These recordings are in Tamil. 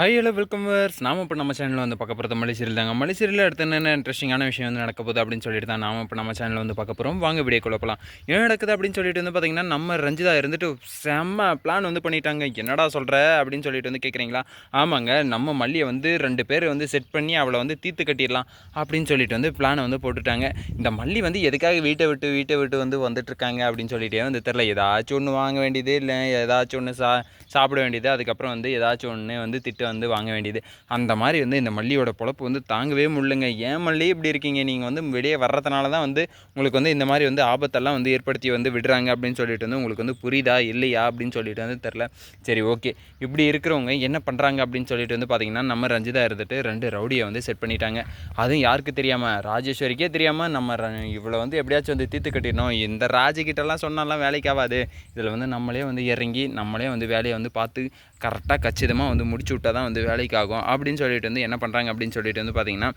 ஹை ஹலோ வெல்கம் வர்ஸ் நாம இப்போ நம்ம சேனலில் வந்து பார்க்க போகிறது மலேசியில் தாங்க. மலேசியில் அடுத்து என்னென்ன இன்ட்ரெஸ்டிங்கான விஷயம் வந்து நடக்க போகுது அப்படின்னு சொல்லிட்டு தான் நாம இப்போ நம்ம சேனலில் வந்து பார்க்க போகிறோம் வாங்க வீடியோ குழப்பலாம் என்ன நடக்குது அப்படின்னு சொல்லிட்டு வந்து பார்த்தீங்கன்னா நம்ம ரஞ்சிதா இருந்துட்டு செம்ம பிளான் வந்து பண்ணிட்டாங்க. என்னடா சொல்கிற அப்படின்னு சொல்லிட்டு வந்து கேட்குறீங்களா ஆமாங்க நம்ம மல்லியை வந்து ரெண்டு பேர் வந்து செட் பண்ணி அவளை வந்து தீர்த்து கட்டிடலாம் அப்படின்னு சொல்லிட்டு வந்து பிளானை வந்து போட்டுட்டாங்க. இந்த மல்லி வந்து எதுக்காக வீட்டை விட்டு வீட்டை விட்டு வந்து வந்துட்டுருக்காங்க அப்படின்னு சொல்லிட்டே வந்து தெரில ஏதாச்சும் ஒன்று வாங்க வேண்டியது இல்லை. ஏதாச்சும் ஒன்று சா சாப்பிட வேண்டியது. அதுக்கப்புறம் வந்து ஏதாச்சும் ஒன்று வந்து திட்டு வந்து வாங்க வேண்டியது. அந்த மாதிரி வந்து இந்த மல்லியோட பொழப்பு வந்து தாங்கவே முடியலங்க. ஏன் மல்லி இப்படி இருக்கீங்க? நீங்கள் வந்து வெளியே வர்றதுனால தான் வந்து உங்களுக்கு வந்து இந்த மாதிரி வந்து ஆபத்தெல்லாம் வந்து ஏற்படுத்தி வந்து விடுறாங்க அப்படின்னு சொல்லிட்டு வந்து உங்களுக்கு வந்து புரியுதா? இல்லையா? அப்படின்னு சொல்லிட்டு வந்து தெரில சரி ஓகே. இப்படி இருக்கிறவங்க என்ன பண்ணுறாங்க அப்படின்னு சொல்லிட்டு வந்து பார்த்தீங்கன்னா நம்ம ரஞ்சிதா இருந்துட்டு ரெண்டு ரவுடியை வந்து செட் பண்ணிட்டாங்க. அதுவும் யாருக்கு தெரியாமல் ராஜேஸ்வரிக்கே தெரியாமல் நம்ம ர- இவ்வளோ வந்து எப்படியாச்சும் வந்து தீர்த்து கட்டிடணும். இந்த ராஜிக்கிட்டலாம் சொன்னாலாம் வேலைக்கு ஆகாது. இதில் வந்து நம்மளே வந்து இறங்கி நம்மளே வந்து வேலையை வந்து பார்த்து கரெக்டாக கச்சிதமாக வந்து முடிச்சு விட்டா தான் வந்து வேலைக்கு ஆகும் அப்படின்னு சொல்லிட்டு வந்து என்ன பண்ணுறாங்க அப்படின்னு சொல்லிட்டு வந்து பார்த்தீங்கன்னா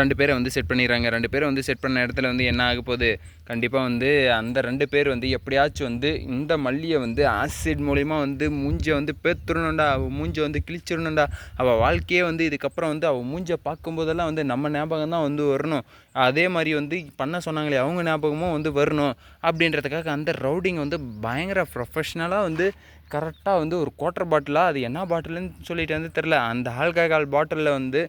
ரெண்டு பேரை வந்து செட் பண்ணிடுறாங்க. ரெண்டு பேரை வந்து செட் பண்ண இடத்துல வந்து என்ன ஆக போகுது? கண்டிப்பாக வந்து அந்த ரெண்டு பேர் வந்து எப்படியாச்சும் வந்து இந்த மல்லியை வந்து ஆசிட் மூலிமா வந்து மூஞ்சை வந்து பேத்துடணும்டா அவள் மூஞ்சை வந்து கிழிச்சிடணும்டா. அவள் வாழ்க்கையே வந்து இதுக்கப்புறம் வந்து அவள் மூஞ்சை பார்க்கும்போதெல்லாம் வந்து நம்ம ஞாபகம் தான் வந்து வரணும். அதே மாதிரி வந்து பண்ண சொன்னாங்களே அவங்க ஞாபகமும் வந்து வரணும். அப்படின்றதுக்காக அந்த ரவுடிங் வந்து பயங்கர ப்ரொஃபஷ்னலாக வந்து கரெக்டாக வந்து ஒரு குவாட்டர் பாட்டிலாக அது என்ன பாட்டிலுன்னு சொல்லிட்டு வந்து தெரில அந்த ஆல்கஹால் பாட்டிலில் வந்து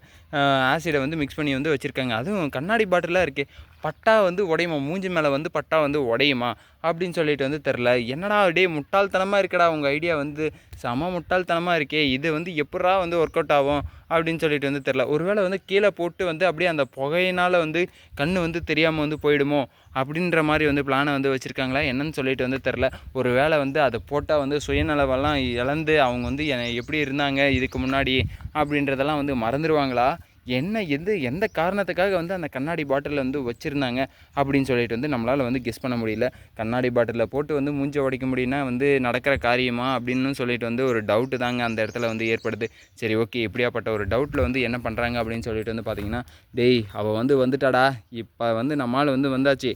ஆசிடை வந்து மிக்ஸ் பண்ணி வந்து வச்சுருக்காங்க. அதுவும் கண்ணாடி பாட்டிலாக இருக்குது பட்டா வந்து உடையுமா? மூஞ்சி மேலே வந்து பட்டா வந்து உடையுமா? அப்படின்னு சொல்லிட்டு வந்து தெரில என்னடா அப்படியே முட்டாள்தனமாக இருக்கடா. உங்கள் ஐடியா வந்து செம முட்டாள்தனமாக இருக்கே. இது வந்து எப்படா வந்து ஒர்க் அவுட் ஆகும்? அப்படின்னு சொல்லிட்டு வந்து தெரில ஒருவேளை வந்து கீழே போட்டு வந்து அப்படியே அந்த புகையினால் வந்து கண் வந்து தெரியாமல் வந்து போயிடுமோ? அப்படின்ற மாதிரி வந்து பிளானை வந்து வச்சுருக்காங்களா? என்னன்னு சொல்லிட்டு வந்து தெரில ஒரு வேளை வந்து அதை போட்டால் வந்து சுயநலவெல்லாம் இழந்து அவங்க வந்து எப்படி இருந்தாங்க? இதுக்கு முன்னாடி அப்படின்றதெல்லாம் வந்து மறந்துடுவாங்களா என்ன எது எந்த காரணத்துக்காக வந்து அந்த கண்ணாடி பாட்டிலில் வந்து வச்சுருந்தாங்க அப்படின்னு சொல்லிட்டு வந்து நம்மளால் வந்து கெஸ் பண்ண முடியல. கண்ணாடி பாட்டிலில் போட்டு வந்து மூஞ்ச உடைக்க முடியும்னா வந்து நடக்கிற காரியமா அப்படின்னு சொல்லிட்டு வந்து ஒரு டவுட்டு தாங்க அந்த இடத்துல வந்து ஏற்படுது. சரி ஓகே இப்படியாப்பட்ட ஒரு டவுட்டில் வந்து என்ன பண்ணுறாங்க அப்படின்னு சொல்லிட்டு வந்து பார்த்தீங்கன்னா டேய் அவள் வந்து வந்துட்டாடா. இப்போ வந்து நம்மால் வந்து வந்தாச்சு.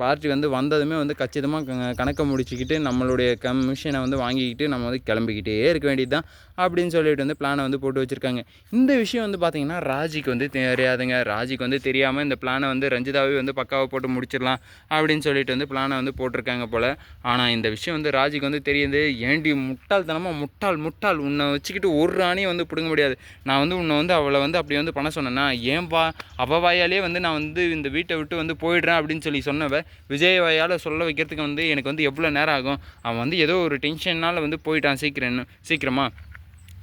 பார்ட்டி வந்து வந்ததுமே வந்து கச்சிதமாக கணக்கை முடிச்சுக்கிட்டு நம்மளுடைய கமிஷனை வந்து வாங்கிக்கிட்டு நம்ம வந்து கிளம்பிக்கிட்டே இருக்க வேண்டியது தான் அப்படின்னு சொல்லிட்டு வந்து பிளானை வந்து போட்டு வச்சுருக்காங்க. இந்த விஷயம் வந்து பார்த்திங்கன்னா ராஜிக்கு வந்து தெரியாதுங்க. ராஜிக்கு வந்து தெரியாமல் இந்த பிளானை வந்து ரஞ்சிதாவே வந்து பக்காவை போட்டு முடிச்சிடலாம் அப்படின்னு சொல்லிட்டு வந்து பிளானை வந்து போட்டிருக்காங்க போல். ஆனால் இந்த விஷயம் வந்து ராஜிக்கு வந்து தெரியுது. ஏண்டி முட்டாள்தனமாக முட்டாள் முட்டாள். உன்னை வச்சுக்கிட்டு ஒரு ராணியை வந்து பிடுங்க முடியாது. நான் வந்து உன்னை வந்து அவளை வந்து அப்படி வந்து பண்ண சொன்னேன்னா ஏன் வா அவ வாயாலே வந்து நான் வந்து இந்த வீட்டை விட்டு வந்து போயிடுறேன் அப்படின்னு சொல்லி சொன்னவ விஜய் வாயால் சொல்ல வைக்கிறதுக்கு வந்து எனக்கு வந்து எவ்வளோ நேரம் ஆகும்? அவன் வந்து ஏதோ ஒரு டென்ஷன்னால் வந்து போயிட்டான் சீக்கிரம் சீக்கிரமா.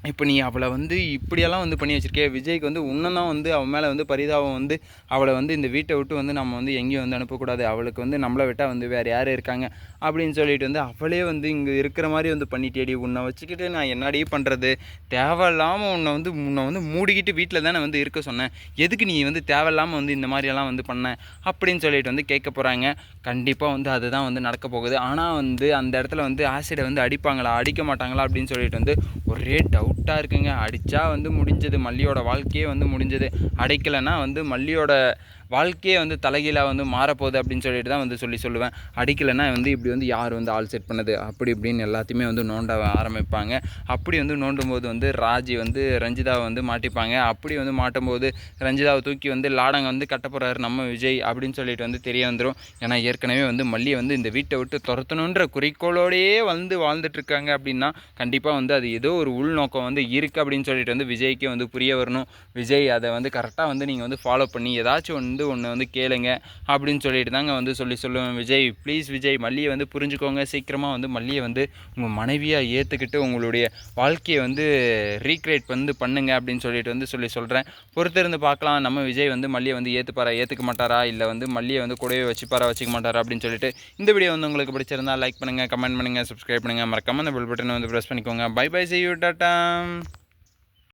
இப்போ நீ அவளை வந்து இப்படியெல்லாம் வந்து பண்ணி வச்சுருக்கே விஜய்க்கு வந்து இன்னும் வந்து அவன் மேலே வந்து பரிதாபம் வந்து அவளை வந்து இந்த வீட்டை விட்டு வந்து நம்ம வந்து எங்கேயும் வந்து அனுப்பக்கூடாது. அவளுக்கு வந்து நம்மளை விட்டால் வந்து வேறு யார் இருக்காங்க அப்படின்னு சொல்லிட்டு வந்து அவளே வந்து இங்கே இருக்கிற மாதிரி வந்து பண்ணிட்டேடி உன்னை வச்சுக்கிட்டு நான் என்னடி பண்ணுறது தேவையில்லாமல் உன்னை வந்து உன்னை வந்து மூடிக்கிட்டு வீட்டில் தானே வந்து இருக்க சொன்னேன். எதுக்கு நீ வந்து தேவையில்லாமல் வந்து இந்த மாதிரியெல்லாம் வந்து பண்ண அப்படின்னு சொல்லிட்டு வந்து கேட்க போகிறாங்க கண்டிப்பாக வந்து அதுதான் வந்து நடக்க போகுது. ஆனால் வந்து அந்த இடத்துல வந்து ஆசிடை வந்து அடிப்பாங்களா? அடிக்க மாட்டாங்களா? அப்படின்னு சொல்லிட்டு வந்து ஒரே டவுட் கரெக்டாக இருக்குங்க. அடித்தா வந்து முடிஞ்சது. மல்லியோட வாழ்க்கையே வந்து முடிஞ்சது. அடைக்கலைன்னா வந்து மல்லியோட வாழ்க்கையே வந்து தலைகீழாக வந்து மாறப்போகுது அப்படின்னு சொல்லிட்டு தான் வந்து சொல்லி சொல்லுவேன். அடிக்கலைன்னா வந்து இப்படி வந்து யார் வந்து ஆள் செட் பண்ணது? அப்படி இப்படின்னு எல்லாத்தையுமே வந்து நோண்ட ஆரம்பிப்பாங்க. அப்படி வந்து நோண்டும் போது வந்து ராஜி வந்து ரஞ்சிதாவை வந்து மாட்டிப்பாங்க. அப்படி வந்து மாட்டும்போது ரஞ்சிதாவை தூக்கி வந்து லாடங்க வந்து கட்ட போகிறாரு நம்ம விஜய் அப்படின்னு சொல்லிட்டு வந்து தெரிய வந்துடும் ஏன்னா ஏற்கனவே வந்து மல்லியை வந்து இந்த வீட்டை விட்டு துரத்தணுன்ற குறிக்கோளோடையே வந்து வாழ்ந்துட்டுருக்காங்க அப்படின்னா கண்டிப்பாக வந்து அது ஏதோ ஒரு உள்நோக்கம் வந்து இருக்குது அப்படின்னு சொல்லிட்டு வந்து விஜய்க்கே வந்து புரிய வரணும். விஜய் அதை வந்து கரெக்டாக வந்து நீங்கள் வந்து ஃபாலோ பண்ணி ஏதாச்சும் ஒன்று வந்து ஒன்று வந்து கேளுங்க அப்படின்னு சொல்லிட்டு தாங்க வந்து சொல்லி சொல்லுவேன் விஜய். ப்ளீஸ் விஜய் மல்லியை வந்து புரிஞ்சுக்கோங்க. சீக்கிரமாக வந்து மல்லியை வந்து உங்கள் மனைவியாக ஏற்றுக்கிட்டு உங்களுடைய வாழ்க்கையை வந்து ரீக்ரியேட் வந்து பண்ணுங்க அப்படின்னு சொல்லிட்டு வந்து சொல்லி சொல்கிறேன் பொறுத்திருந்து பார்க்கலாம். நம்ம விஜய் வந்து மல்லியை வந்து ஏற்றுப்பாரா ஏற்றுக்க மாட்டாரா? இல்லை வந்து மல்லியை வந்து கூடவே வச்சுப்பாரா வச்சுக்க மாட்டாரா அப்படின்னு சொல்லிட்டு இந்த வீடியோ வந்து உங்களுக்கு பிடிச்சிருந்தா லைக் பண்ணுங்கள் கமெண்ட் பண்ணுங்கள் சப்ஸ்கிரைப் பண்ணுங்கள் மறக்காமல் அந்த பெல் பட்டனை வந்து ப்ரெஸ் பண்ணிக்கோங்க. Bye bye see tata.